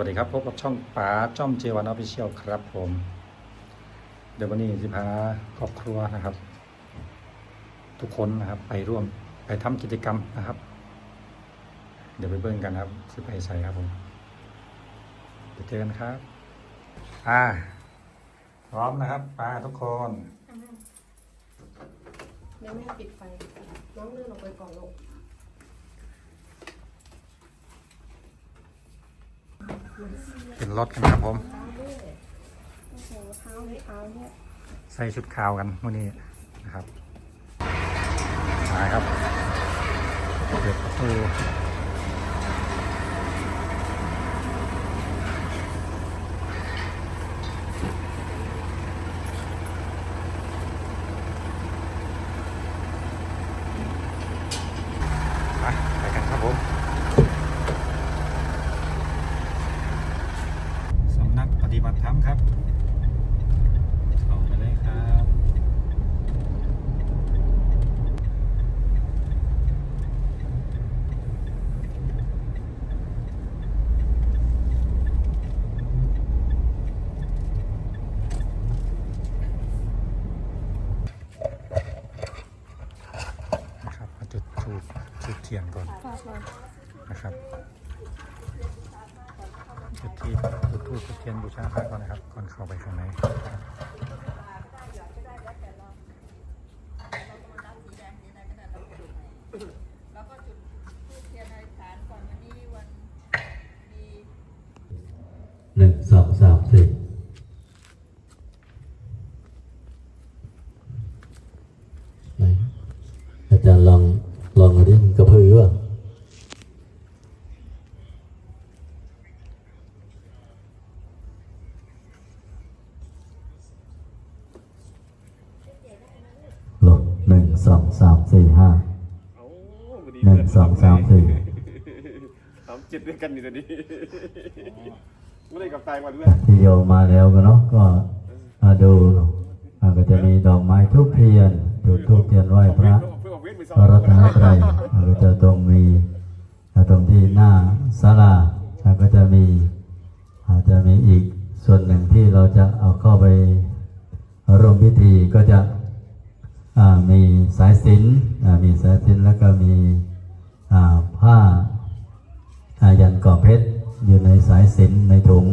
สวัสดีครับพบกับช่องป๋าจ้อมเจวันออฟฟิเชียลครับผม เดี๋ยววันนี้จะพาครอบครัวนะครับ ทุกคนนะครับไปร่วมไปทำกิจกรรมนะครับ เดี๋ยวไปเบิ่งกันครับสิไปใส่ครับผมไปเจอกันครับ อ่า พร้อมนะครับป้าทุกคนเดี๋ยวแม่ปิดไฟน้องเลื่อนออกไปก่อนลูก เป็นรถกันครับผม ใส่ชุดขาวกันวันนี้นะครับมาครับเปิดประตูไปไปกันครับผมสำนักปฏิบัติธรรมครับ เข้าไปเลยครับ นะครับมาจุดทูบ จุดเทียนก่อนนะครับจุดที่จุดทูบจุดเทียนบูชาพระก่อนนะครับ ก่อนเข้าไปข้างในครับ แล้วก็จุดธูปเทียนอธิษฐานก่อนวันนี้วันดี หนึ่งสองสามสี่ไหนอาจารย์ลองลองมาดิมันกระพือวะหลบหนึ่งสอง สามสี่ห้าโอ้วันนี้หนึ่งสองสามสี่สามเจ็ดด้วยกันนี่ตอนนี้ไม่ได้กับตายมาด้วยที่โยมมาแล้วก็เนาะก็มาดูอ่าก็จะมีดอกไม้ทุกเทียนจุดทุกเทียนไหว้พระเพื่อออกเวทไปสอพระรัตนตรัยแล้วก็จะตรงมีอ่าตรงที่หน้าศาลาแล้วก็จะมีอาจจะมีอีกส่วนหนึ่งที่เราจะเอาเข้าไปร่วมพิธีก็จะอ่า มีสายสิญจนมีสายสิญจนแล้วก็มีผ้าอายันก่อเพชรอยู่ในสายสิญจนในถุง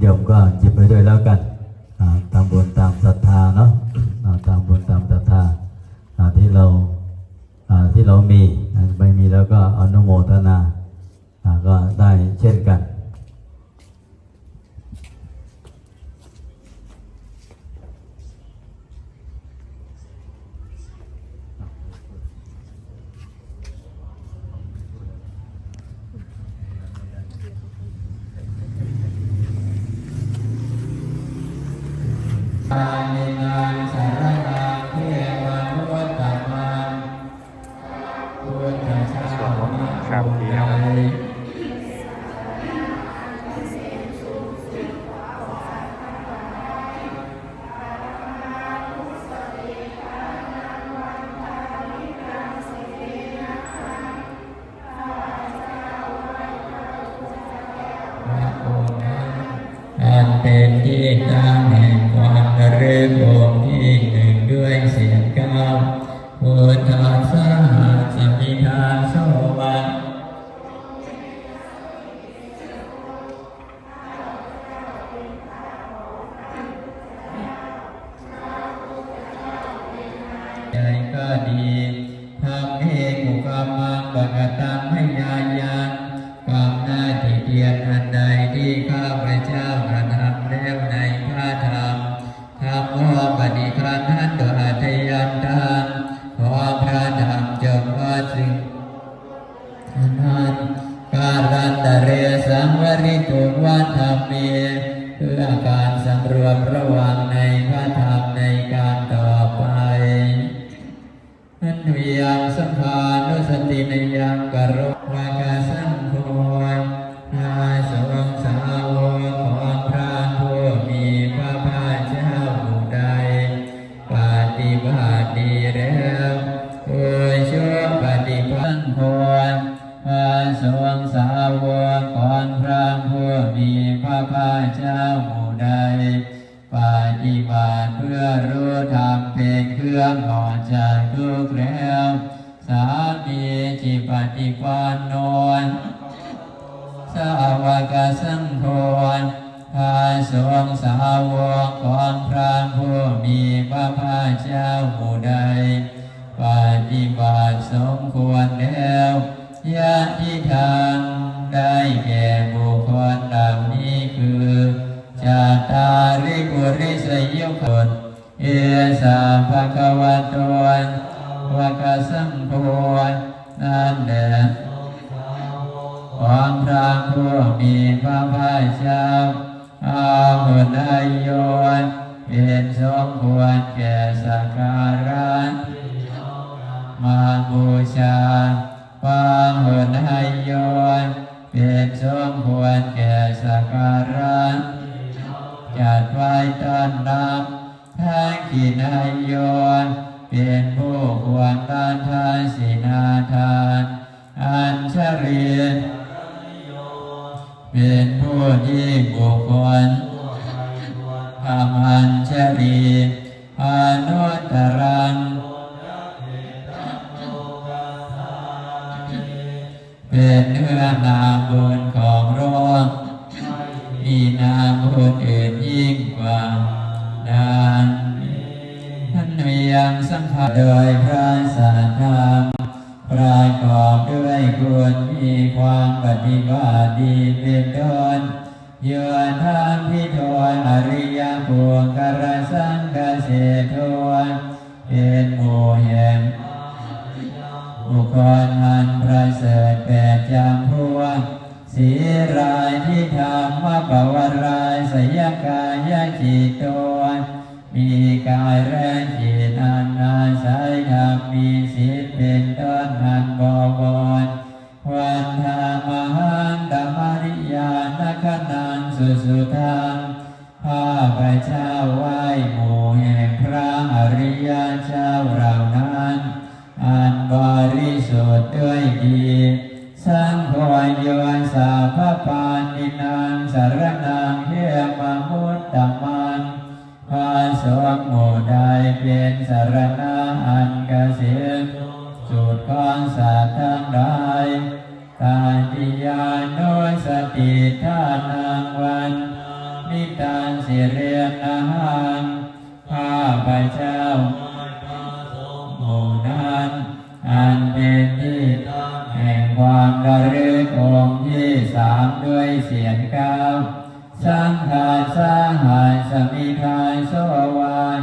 โยมก็หยิบไปด้วยแล้วกันตามบุญตามศรัทธาเนาะอ่าตามบุญตามศรัทธาอ่าที่เรา อ่าที่เรามีอ่าไม่มีแล้วก็อนุโมทนาอ่าก็ได้เช่นกัน ส่ สติในยังกโรวากาสังโฆนาสวงสาวกของพระผู้มีพระภาคเจ้าผู้ใดปฏิบัติดีแล้วโดยชั่วปฏิบัติโพพระสงฆ์สาวกของพระผู้มีพระพาเจ้าหมู่ใดปฏิบัติเพื่อรู้ธรรมเป็นเครื่อง ฏิปันโนสาวกสังโฆพาสงสาวกของพระผู้มีพระภาคเจ้าหมู่ใดปฏิบัติสมควรแล้วยะที่ทางได้แก่บุคคลเหล่านี้คือจาตาริปุริสยุคตเอสาภะคะวะโตวะกสัมโพ นั่นแหละของพระผู้มีพระภาคเจ้าอาหุนายโยนเป็นสมควรแก่สักการะมาบูชาความหุนให้ยนเป็นสมควรแก่สักการะจัดไว้ต้อนรับทั้งกินให้ยน เป็นผู้ควรต้านทานสินาทาน อัญชรีเป็นผู้ที่บุคคลธรรมัญชรีอนุตตรังเป็นเนื้อนาบุญของโลกมีนาบุญอื่นยิ่งกว่า วียงสัมผัสโดยพระสัทธรรมประกอบด้วยคุณมีความปฏิบัติดีเป็นต้นเยืนทางพิทวนอริยบุคคลสังกเสทวนเป็นหมู่แห่งบุคคลอันประเสริฐแปดจำพวกสีรายที่ทำว่าปวารายสยกายจิตตัวมีกายและจิต งโฆโยสาพปานินางสารนังเทมมุตตมันพระสงฆ์หมู่ใดเป็นสารณะอันเกษมสุดของสัตว์ทั้งหลายกาติยานุสติทานังวันนิตังสิเรียนาหังข้าพระเจ้าหมู่นั้นอันเป็นที่ตั้งแห่งความระลึกอ งค์ที่สามด้วยเสียงก้าวสังขารสางหายสมิทายโสวาน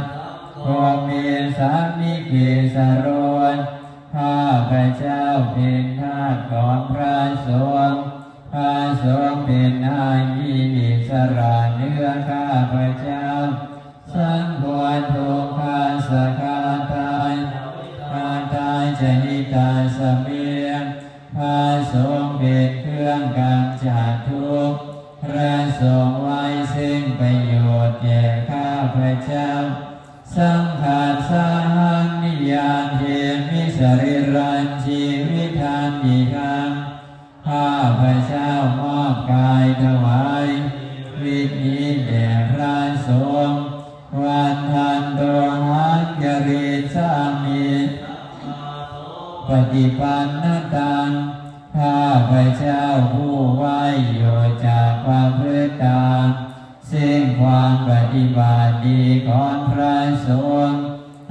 โอมีสามิเกสรวนข้าพระเจ้าเป็นทาสของพระสงฆ์พระสงฆ์เป็นนายมีอิสระเนื้อข้าพระเจ้า สังควรทุกขาสกาตายกาตายจะนิตาสเมียงพระสง จัดทุกพระสงฆ์ไว้ซึ่งประโยชน์แก่ข้าพระเจ้า สังขารสาหังนิยานเทมิสริรันชีวิทันยิทังข้าพระเจ้ามอบกายถวายวิธีแด่พระสงฆ์วันทันโตหันยริสามิปฏิปันนตัง ข้าพระเจ้าผู้ไหวอยู่จากความพื่อตามซึ่งความปฏิบัติดีของพระสงฆ์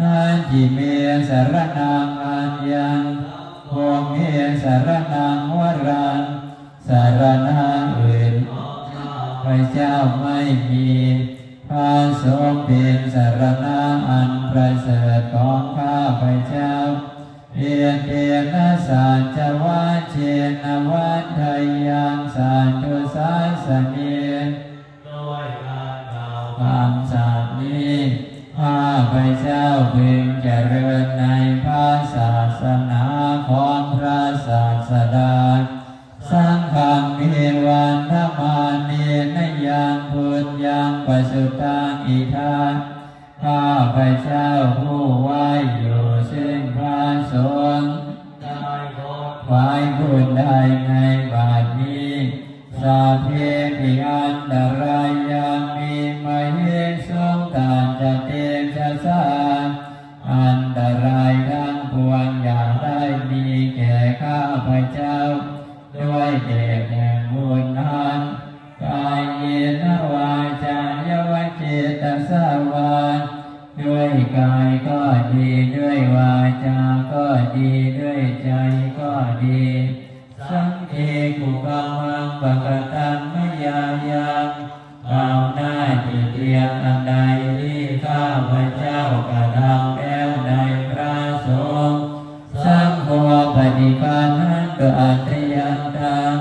อันที่เมียสารนังอันยังพวงเมียสารนังวรังสารนังอื่นพระเจ้าไม่มีพระสงฆ์เป็นสารณะอันประเสริฐของข้าพระเจ้า เพียงเตนะสัจวาเชนวัฏทยังสันตุสาสเนียด้วยการกล่าวคำสัตย์นี้ข้าพระเจ้าพึงเจริญในพระศาสนาของพระศาสดาสังฆังเมวันธมาเนนยังพุทธยังปสุตังอิทาข้าพระเจ้าผู้ไหวอยู่ สงฆ์ได้ขอไว้บุญได้ในบาทนี้สาเพปิอันตรายยังมีมเหสงตานจะเตจะสาอันตรายทั้งปวงอย่าได้มีแก่ข้าพเจ้า ด้วยเดชแห่งบุญนั้นกายเยนวาจายวเจตสาวาด้วยกายก็ดีด้วยวาจา ดีด้วยใจก็ดี สังเกกุกามังปกตังมยายังเอาหน้าจิตเรียนอันใดที่ข้าพเจ้ากระทำแล้วในพระสงฆ์สังโฆปฏิปันนันตุอัตยันตัง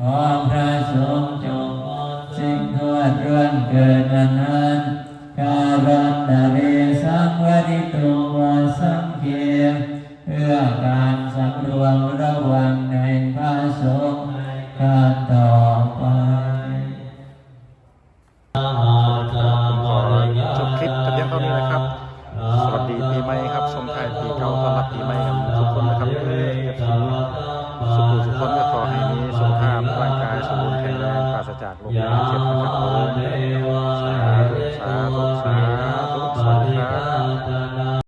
ขอพระสงฆ์จงสิ่งทวดร่วงเกิดอันนั้